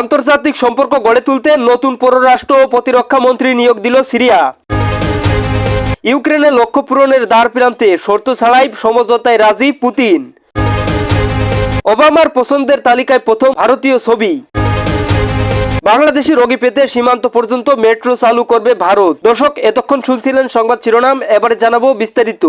আন্তর্জাতিক সম্পর্ক গড়ে তুলতে নতুন পররাষ্ট্র ও প্রতিরক্ষা মন্ত্রী নিয়োগ দিল সিরিয়া। ইউক্রেনের লক্ষ্য পূরণের দ্বার প্রান্তে শর্ত ছাড়াই সমঝোতায় রাজি পুতিন। ওবামার পছন্দের তালিকায় প্রথম ভারতীয় ছবি। বাংলাদেশি রোগী পেতে সীমান্ত পর্যন্ত মেট্রো চালু করবে ভারত। দর্শক, এতক্ষণ শুনছিলেন সংবাদ শিরোনাম, এবারে জানাব বিস্তারিত।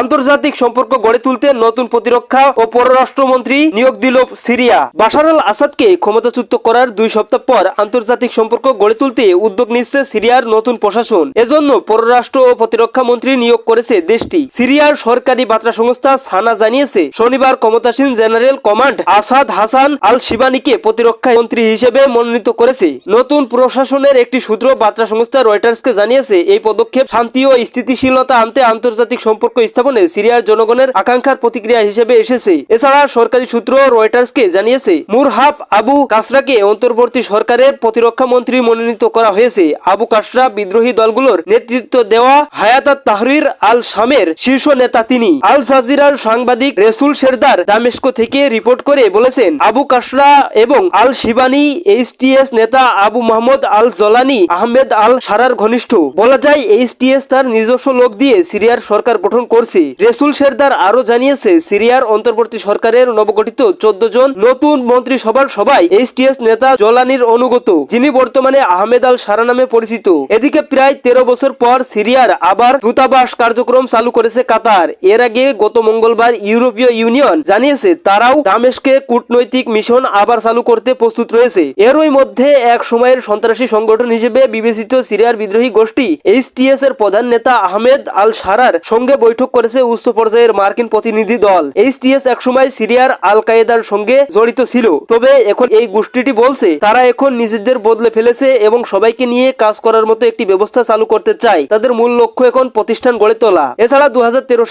আন্তর্জাতিক সম্পর্ক গড়ে তুলতে নতুন প্রতিরক্ষা ও পররাষ্ট্রমন্ত্রী নিয়োগ দিল সিরিয়া। বাশার আল আসাদকে ক্ষমতাচ্যুত করার দুই সপ্তাহ পর আন্তর্জাতিক সম্পর্ক গড়ে তুলতে উদ্যোগ নিচ্ছে সিরিয়ার নতুন প্রশাসন। এজন্য পররাষ্ট্র ও প্রতিরক্ষা মন্ত্রী নিয়োগ করেছে দেশটি। সিরিয়ার সরকারি বার্তা সংস্থা সানা জানিয়েছে, শনিবার ক্ষমতাসীন general command Assad Hassan al শিবানীকে প্রতিরক্ষা মন্ত্রী হিসেবে মনোনীত করেছে। নতুন প্রশাসনের একটি সূত্র বার্তা সংস্থা রয়টার্সকে জানিয়েছে, এই পদক্ষেপ শান্তি ও স্থিতিশীলতা আনতে আন্তর্জাতিক সম্পর্ক স্থাপনে সিরিয়ার জনগণের আকাঙ্ক্ষার প্রতিক্রিয়া হিসেবে এসেছে। এছাড়া সরকারি সূত্র রয়টার্সকে জানিয়েছে মুরহাফ আবু কাসরাকে অন্তর্বর্তী সরকারের প্রতিরক্ষা মন্ত্রী মনোনীত করা হয়েছে। আবু কাসরা বিদ্রোহী দলগুলোর নেতৃত্ব দেওয়া হায়াতাত তাহরির আল শামের শীর্ষ নেতা তিনি। আল জাজিরার সাংবাদিক রেসুল সেরদার দামেস্কো থেকে রিপোর্ট করে বলেছেন, আবু কাসরা এবং আল শিবানী এইচটিএস নেতা আবু মোহাম্মদ আল জলানি আহমেদ আল সারার ঘনিষ্ঠ। বলা যায় এইচটিএস তার নিজস্ব লোক দিয়ে সিরিয়ার সরকার গঠন করছে। রেসুল শেরদার আরও জানিয়েছে, সিরিয়ার অন্তর্বর্তী সরকারের নবগঠিত চোদ্দ জন নতুন মন্ত্রিসভার সবাই এইচটিএস নেতা জলানির অনুগত, যিনি বর্তমানে আহমেদ আল সারা নামে পরিচিত। এদিকে প্রায় তেরো বছর পর সিরিয়ার আবার দূতাবাস কার্যক্রম চালু করেছে কাতার। এর আগে গত মঙ্গলবার ইউরোপীয় ইউনিয়ন জানিয়েছে, তারাও দামেশকে কূটনৈতিক মিশন আবার চালু করতে প্রস্তুত রয়েছে। এরই মধ্যে এক সময়ের সন্ত্রাসী সংগঠন হিসেবে বিবেচিত সিরিয়ার বিদ্রোহী গোষ্ঠী এইচটিএস এর প্রধান নেতা আহমেদ আল সারার সঙ্গে বৈঠক করেছে উচ্চ পর্যায়ের মার্কিন প্রতিনিধি দল। এইচটিএস একসময় সিরিয়ার আল কায়েদার সঙ্গে জড়িত ছিল। তবে এখন এই গোষ্ঠীটি বলছে, তারা এখন নিজেদের বদলে ফেলেছে এবং সবাইকে নিয়ে কাজ করার মতো একটি ব্যবস্থা চালু করতে চায়। তাদের মূল লক্ষ্য এখন প্রতিষ্ঠান গড়ে তোলা। এছাড়া দু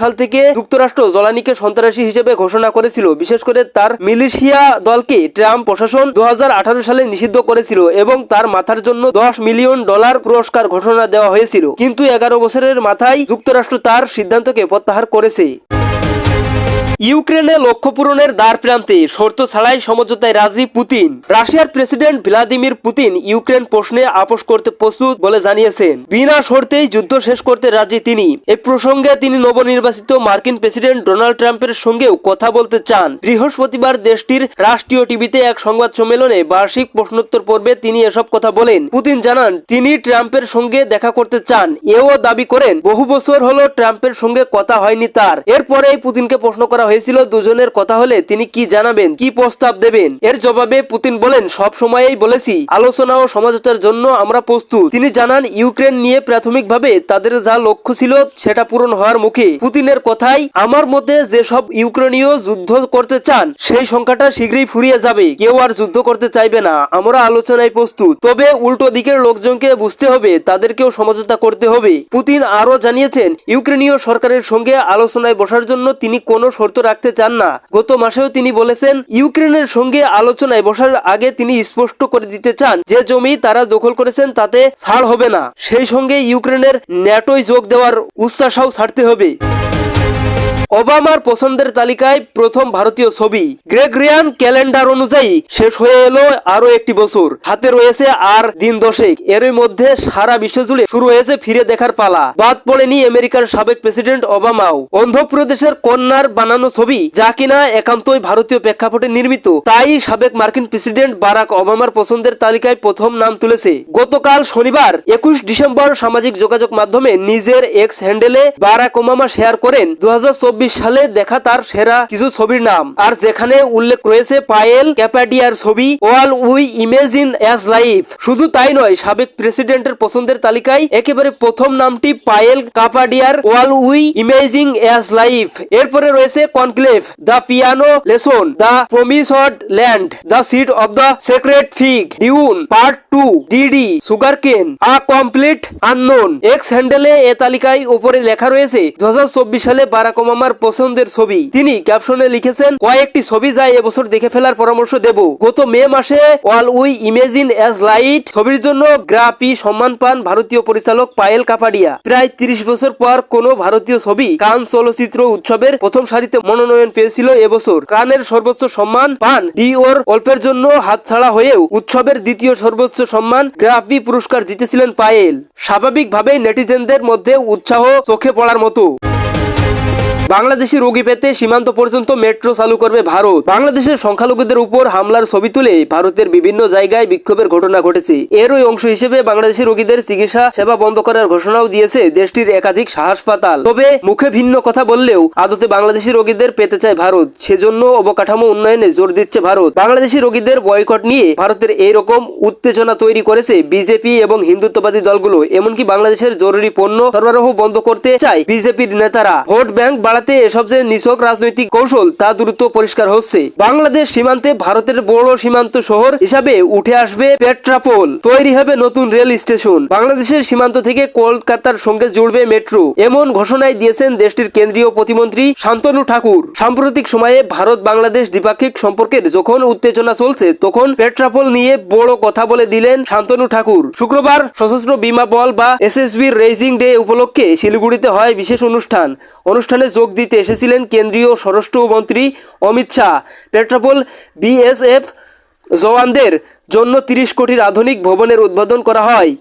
সাল থেকে যুক্তরাষ্ট্র জলানিকে সন্ত্রাসী হিসেবে ঘোষণা করেছিল। বিশেষ করে তার মিলিশিয়া দলকে ট্রাম্প প্রশাসন দু হাজার আঠারো সালে নিষিদ্ধ করেছিল এবং তার মাথার জন্য দশ মিলিয়ন ডলার পুরস্কার ঘোষণা দেওয়া হয়েছিল। কিন্তু এগারো বছরের মাথায় যুক্তরাষ্ট্র তার সিদ্ধান্তকে প্রত্যাহার করেছে ইউক্রেনে লক্ষ্য পূরণের দ্বার প্রান্তে শর্ত ছাড়াই সমঝোতায় রাজি পুতিন। রাশিয়ার প্রেসিডেন্ট ভ্লাদিমির পুতিন ইউক্রেন প্রশ্নে আপোষ করতে প্রস্তুত বলে জানিয়েছেন। বিনা শর্তেই যুদ্ধ শেষ করতে রাজি তিনি। এই প্রসঙ্গে তিনি নবনির্বাচিত মার্কিন প্রেসিডেন্ট ডোনাল্ড ট্রাম্পের সঙ্গেও কথা বলতে চান। বৃহস্পতিবার দেশটির রাষ্ট্রীয় টিভিতে এক সংবাদ সম্মেলনে বার্ষিক প্রশ্নোত্তর পর্বে তিনি এসব কথা বলেন। পুতিন জানান, তিনি ট্রাম্পের সঙ্গে দেখা করতে চান। এও দাবি করেন, বহু বছর হলো ট্রাম্পের সঙ্গে কথা হয়নি তার। এরপরেই পুতিনকে প্রশ্ন করা হয়েছিল দুজনের কথা হলে তিনি কি জানাবেন, কি প্রস্তাব দেবেন? এর জবাবে পুতিন বলেন, সব সময়েই বলেছি, আলোচনা ও সমঝোতার জন্য আমরা প্রস্তুত। তিনি জানান, ইউক্রেন নিয়ে প্রাথমিকভাবে তাদের যা লক্ষ্য ছিল সেটা পূরণ হওয়ার মুখে। পুতিনের কথাই, আমার মতে যেসব ইউক্রেনীয় যুদ্ধ করতে চান, সেই সংখ্যাটা শীঘ্রই ফুরিয়ে যাবে। কেউ আর যুদ্ধ করতে চাইবে না। আমরা আলোচনায় প্রস্তুত। তবে উল্টো দিকের লোকজনকে বুঝতে হবে, তাদেরকেও সমঝোতা করতে হবে। পুতিন আরও জানিয়েছেন, ইউক্রেনীয় সরকারের সঙ্গে আলোচনায় বসার জন্য তিনি কোনো শর্ত রাখতে চান না। গত মাসেও তিনি বলেছেন, ইউক্রেনের সঙ্গে আলোচনায় বসার আগে তিনি স্পষ্ট করে দিতে চান, যে জমি তারা দখল করেছেন তাতে ছাড় হবে না। সেই সঙ্গে ইউক্রেনের ন্যাটোয় যোগ দেওয়ার উচ্চাসাও ছাড়তে হবে। ওবামার পছন্দের তালিকায় প্রথম ভারতীয় ছবি। গ্রেগরিয়ান ক্যালেন্ডার অনুযায়ী শেষ হয়ে এলো আরও একটি বছর। হাতে রয়েছে আর দিন দশেক। এর মধ্যে সারা বিশ্ব জুড়ে শুরু হয়েছে ফিরে দেখার পালা। বাদ পড়েনি আমেরিকার সাবেক প্রেসিডেন্ট ওবামাও। অন্ধ্রপ্রদেশের কন্যার বানানো ছবি যা কিনা একান্তই ভারতীয় প্রেক্ষাপটে নির্মিত, তাই সাবেক মার্কিন প্রেসিডেন্ট বারাক ওবামার পছন্দের তালিকায় প্রথম নাম তুলেছে। গতকাল শনিবার একুশ ডিসেম্বর সামাজিক যোগাযোগ মাধ্যমে নিজের এক্স হ্যান্ডেলে বারাক ওবামা শেয়ার করেন। দু সালে দেখা তার সেরা কিছু ছবির নাম। আর যেখানে উল্লেখ রয়েছে পায়েল ক্যাপাডিয়ার ছবি all we imagine as life. শুধু তাই নয়, সাবেক প্রেসিডেন্টের পছন্দের তালিকায় একেবারে প্রথম নামটি Payal কাপাডিয়ার all we imagine as life. এরপরে রয়েছে conclave, the piano lesson, the promised land, the seed of the sacred fig, dune, part two, Didi, sugarcane, a complete unknown. X হ্যান্ডেলে এ তালিকায় উপরে লেখা রয়েছে, দু হাজার চব্বিশ সালে বারাক ওবামার আমার পছন্দের ছবি। তিনি ক্যাপশনে লিখেছেন, কয়েকটি ছবি যায় এবছর দেখে ফেলার পরামর্শ দেব। গত মে মাসে all we imagine as light ছবির জন্য গ্রাফি সম্মান পান ভারতীয় পরিচালক পায়েল কাপাডিয়া। প্রায় তিরিশ বছর পর কোন ভারতীয় ছবি কান চলচ্চিত্র উৎসবের প্রথম সারিতে মনোনয়ন পেয়েছিল এবছর। কানের সর্বোচ্চ সম্মান পান ডি ওর অল্পের জন্য হাতছাড়া হয়েও উৎসবের দ্বিতীয় সর্বোচ্চ সম্মান গ্রাফি পুরস্কার জিতেছিলেন পায়েল। স্বাভাবিকভাবেই নেটিজেনদের মধ্যে উৎসাহ চোখে পড়ার মতো। বাংলাদেশি রোগী পেতে সীমান্ত পর্যন্ত মেট্রো চালু করবে ভারত। বাংলাদেশের সংখ্যালঘুদের উপর হামলার ছবি তুলে ভারতের বিভিন্ন জায়গায় বিক্ষোভের ঘটনা ঘটেছে। এরই অংশ হিসেবে বাংলাদেশি রোগীদের চিকিৎসা সেবা বন্ধ করার ঘোষণাও দিয়েছে দেশটির একাধিক হাসপাতাল তবে মুখে ভিন্ন কথা বললেও আদতে বাংলাদেশি রোগীদের পেতে চায় ভারত। সেজন্য অবকাঠামো উন্নয়নে জোর দিচ্ছে ভারত। বাংলাদেশি রোগীদের বয়কট নিয়ে ভারতের এই রকম উত্তেজনা তৈরি করেছে বিজেপি এবং হিন্দুত্ববাদী দলগুলো। এমনকি বাংলাদেশের জরুরি পণ্য সরবরাহ বন্ধ করতে চায় বিজেপির নেতারা। ভোট ব্যাংক বাড়াতে এসব যে নিছক রাজনৈতিক কৌশল, তা দ্রুত পরিষ্কার হচ্ছে। বাংলাদেশ সীমান্তে ভারতের বড় সীমান্ত শহর হিসাবে উঠে আসবে পেট্রাপোল। তৈরি হবে নতুন রেল স্টেশন। বাংলাদেশের সীমান্ত থেকে কলকাতার সঙ্গে জুড়বে মেট্রো। এমন ঘোষণায় দিয়েছেন দেশটির কেন্দ্রীয় প্রতিমন্ত্রী শান্তনু ঠাকুর। সাম্প্রতিক সময়ে ভারত বাংলাদেশ দ্বিপাক্ষিক সম্পর্কের যখন উত্তেজনা চলছে, তখন পেট্রাপোল নিয়ে বড় কথা বলে দিলেন শান্তনু ঠাকুর। শুক্রবার সশস্ত্র বিমা বল বা এসএসবির রেজিং ডে উপলক্ষে শিলিগুড়িতে হয় বিশেষ অনুষ্ঠান। অনুষ্ঠানে যোগ দিতে এসেছিলেন কেন্দ্রীয় স্বরাষ্ট্রমন্ত্রী অমিত শাহ। পেট্রাপোল বিএসএফ জওয়ানদের জন্য তিরিশ কোটির আধুনিক ভবনের উদ্বোধন করা হয়।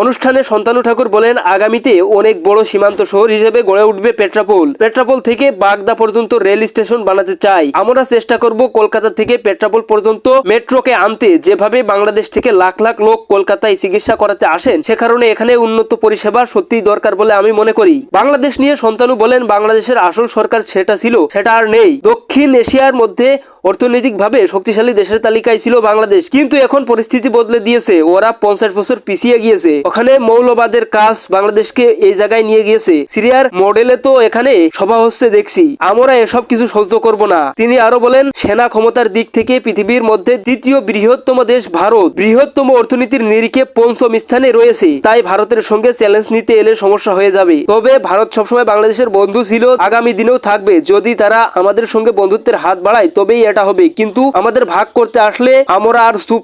অনুষ্ঠানে সন্তানু ঠাকুর বলেন, আগামীতে অনেক বড় সীমান্ত শহর হিসেবে গড়ে উঠবে পেট্রাপোল। পেট্রাপোল থেকে বাগদা পর্যন্ত রেল স্টেশন বানাতে চাই। আমরা চেষ্টা করব কলকাতা থেকে পেট্রাপোল পর্যন্ত মেট্রোকে আনতে। যেভাবে বাংলাদেশ থেকে লাখ লাখ লোক কলকাতায় চিকিৎসা করাতে আসেন, সে কারণে এখানে উন্নত পরিষেবা সত্যিই দরকার বলে আমি মনে করি। বাংলাদেশ নিয়ে সন্তানু বলেন, বাংলাদেশের আসল সরকার সেটা ছিল, সেটা আর নেই। দক্ষিণ এশিয়ার মধ্যে অর্থনৈতিকভাবে শক্তিশালী দেশের তালিকায় ছিল বাংলাদেশ। কিন্তু এখন পরিস্থিতি বদলে দিয়েছে। ওরা পঞ্চাশ বছর পিছিয়ে গিয়েছে। ওখানে মৌলবাদের কাজ বাংলাদেশকে এই জায়গায় নিয়ে গিয়েছে। সিরিয়ার মডেলে তো এখানে সভা হচ্ছে দেখছি। আমরা এসব কিছু সহ্য করব না। তিনি আরও বলেন, সেনা ক্ষমতার দিক থেকে পৃথিবীর মধ্যে দ্বিতীয় বৃহত্তম দেশ ভারত। বৃহত্তম অর্থনীতির নিরিখে পঞ্চম স্থানে রয়েছে। তাই ভারতের সঙ্গে চ্যালেঞ্জ নিতে এলে সমস্যা হয়ে যাবে। তবে ভারত সবসময় বাংলাদেশের বন্ধু ছিল, আগামী দিনেও থাকবে। যদি তারা আমাদের সঙ্গে বন্ধুত্বের হাত বাড়ায়, তবেই এটা হবে। কিন্তু আমাদের ভাগ করতে আসলে আমরা আর চুপ